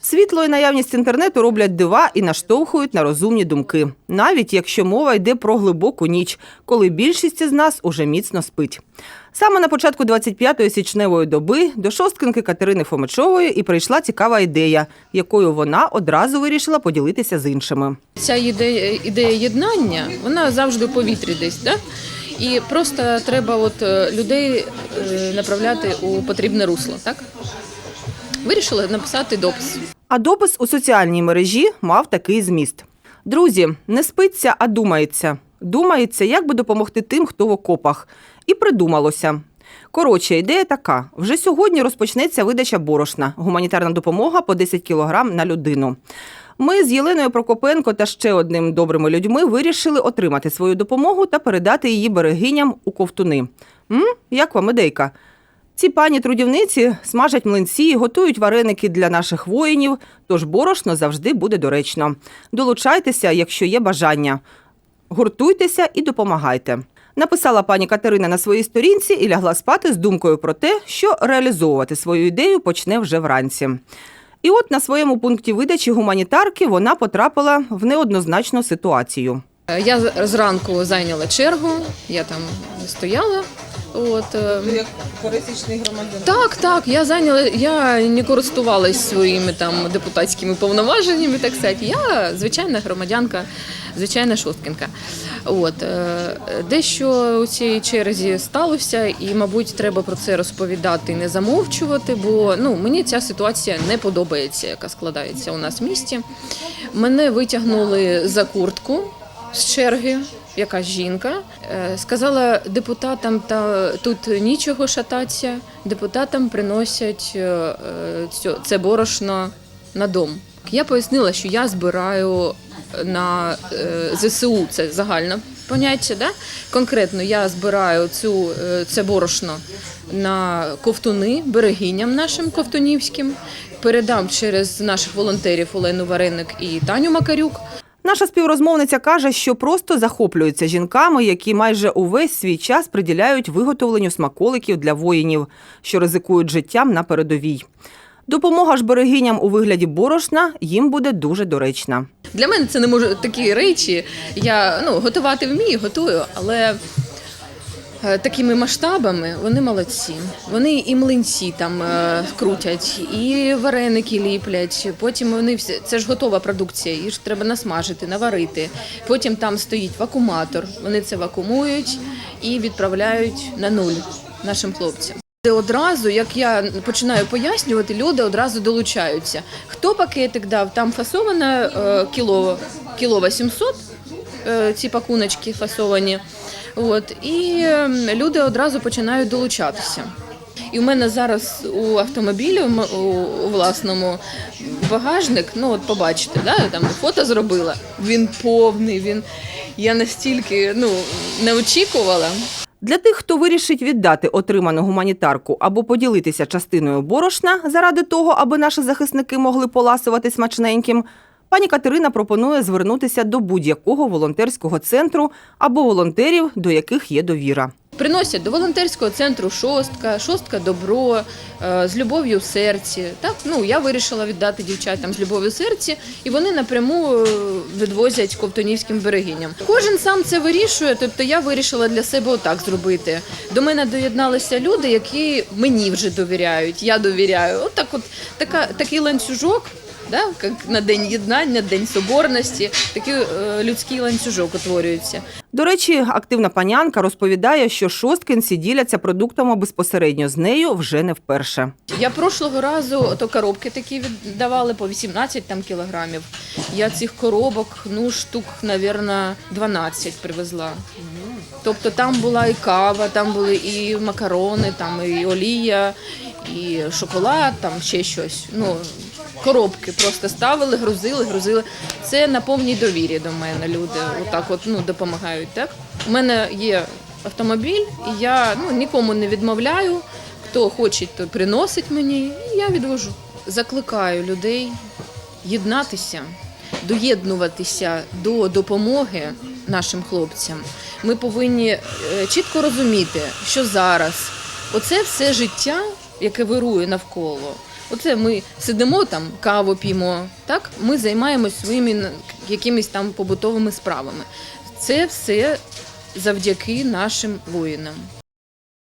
Світло і наявність інтернету роблять дива і наштовхують на розумні думки, навіть якщо мова йде про глибоку ніч, коли більшість із нас уже міцно спить. Саме на початку 25-ї січневої доби до шосткинки Катерини Фомичової і прийшла цікава ідея, якою вона одразу вирішила поділитися з іншими. Ця ідея, ідея єднання, вона завжди у повітрі десь, да? І просто треба от е, людей е, направляти у потрібне русло, так? Вирішила написати допис. А допис у соціальній мережі мав такий зміст: Друзі, не спиться, а думається. Думається, як би допомогти тим, хто в окопах. І придумалося. Коротше, ідея така: вже сьогодні розпочнеться видача борошна, гуманітарна допомога по 10 кілограм на людину. Ми з Єленою Прокопенко та ще одним добрими людьми вирішили отримати свою допомогу та передати її берегиням у ковтуни. М? Як вам ідейка? Ці пані трудівниці смажать млинці, готують вареники для наших воїнів, тож борошно завжди буде доречно. Долучайтеся, якщо є бажання. Гуртуйтеся і допомагайте. Написала пані Катерина на своїй сторінці і лягла спати з думкою про те, що реалізовувати свою ідею почне вже вранці. І от на своєму пункті видачі гуманітарки вона потрапила в неоднозначну ситуацію. Я зранку зайняла чергу, я там стояла. От, е, як пересічний громадянин. Так, так, я зайняла, я не користувалась своїми там депутатськими повноваженнями, так сказати. Я звичайна громадянка, звичайна шосткинка. От е, дещо у цій черзі сталося, і, мабуть, треба про це розповідати не замовчувати, бо ну мені ця ситуація не подобається, яка складається у нас в місті. Мене витягнули за куртку з черги. Якась жінка е, сказала депутатам, та тут нічого шататися, депутатам приносять е, е, це борошно на дом. Я пояснила, що я збираю на ЗСУ, це загальне поняття. Да? Конкретно я збираю цю, це борошно на ковтуни, берегиням нашим ковтунівським. Передам через наших волонтерів Олену Вареник і Таню Макарюк. Наша співрозмовниця каже, що просто захоплюється жінками, які майже увесь свій час приділяють виготовленню смаколиків для воїнів, що ризикують життям на передовій. Допомога ж берегиням у вигляді борошна їм буде дуже доречна. Для мене це не може такі речі. Я ну готувати вмію, готую, але такими масштабами вони молодці. Вони і млинці там е, крутять, і вареники ліплять. Потім вони всі це ж готова продукція, її ж треба насмажити, наварити. Потім там стоїть вакууматор. Вони це вакуумують і відправляють на нуль нашим хлопцям. Де Одразу, як я починаю пояснювати, люди одразу долучаються. Хто пакетик дав? Там фасоване е, кіло, кіло 800, е, ці пакуночки фасовані. От, і е, люди одразу починають долучатися. І у мене зараз у автомобілі у, власному багажник, ну от побачите, да, там фото зробила. Він повний, він я настільки ну, не очікувала. Для тих, хто вирішить віддати отриману гуманітарку або поділитися частиною борошна заради того, аби наші захисники могли поласувати смачненьким, пані Катерина пропонує звернутися до будь-якого волонтерського центру або волонтерів, до яких є довіра. Приносять до волонтерського центру шостка, шостка добро е, з любов'ю в серці. Так, ну я вирішила віддати дівчатам з любов'ю в серці, і вони напряму е, відвозять ковтунівським берегиням. Кожен сам це вирішує. Тобто я вирішила для себе отак зробити. До мене доєдналися люди, які мені вже довіряють. Я довіряю. От так, от така такий ланцюжок. Да, як на день єднання, день соборності, такий е, людський ланцюжок утворюється. До речі, активна панянка розповідає, що шосткинці діляться продуктами безпосередньо з нею вже не вперше. Я прошлого разу то коробки такі віддавали по 18 там кілограмів. Я цих коробок, ну штук, навірно, 12 привезла. Тобто там була і кава, там були і макарони, там і олія, і шоколад, там ще щось. Ну, коробки просто ставили, грузили, грузили. Це на повній довірі до мене люди. Отак от ну, допомагають. Так? У мене є автомобіль, і я ну, нікому не відмовляю. Хто хоче, то приносить мені, і я відвожу. Закликаю людей єднатися, доєднуватися до допомоги нашим хлопцям. Ми повинні е, чітко розуміти, що зараз оце все життя, яке вирує навколо, Оце ми сидимо там, каву п'ємо. Так, ми займаємось своїми якимись там побутовими справами. Це все завдяки нашим воїнам.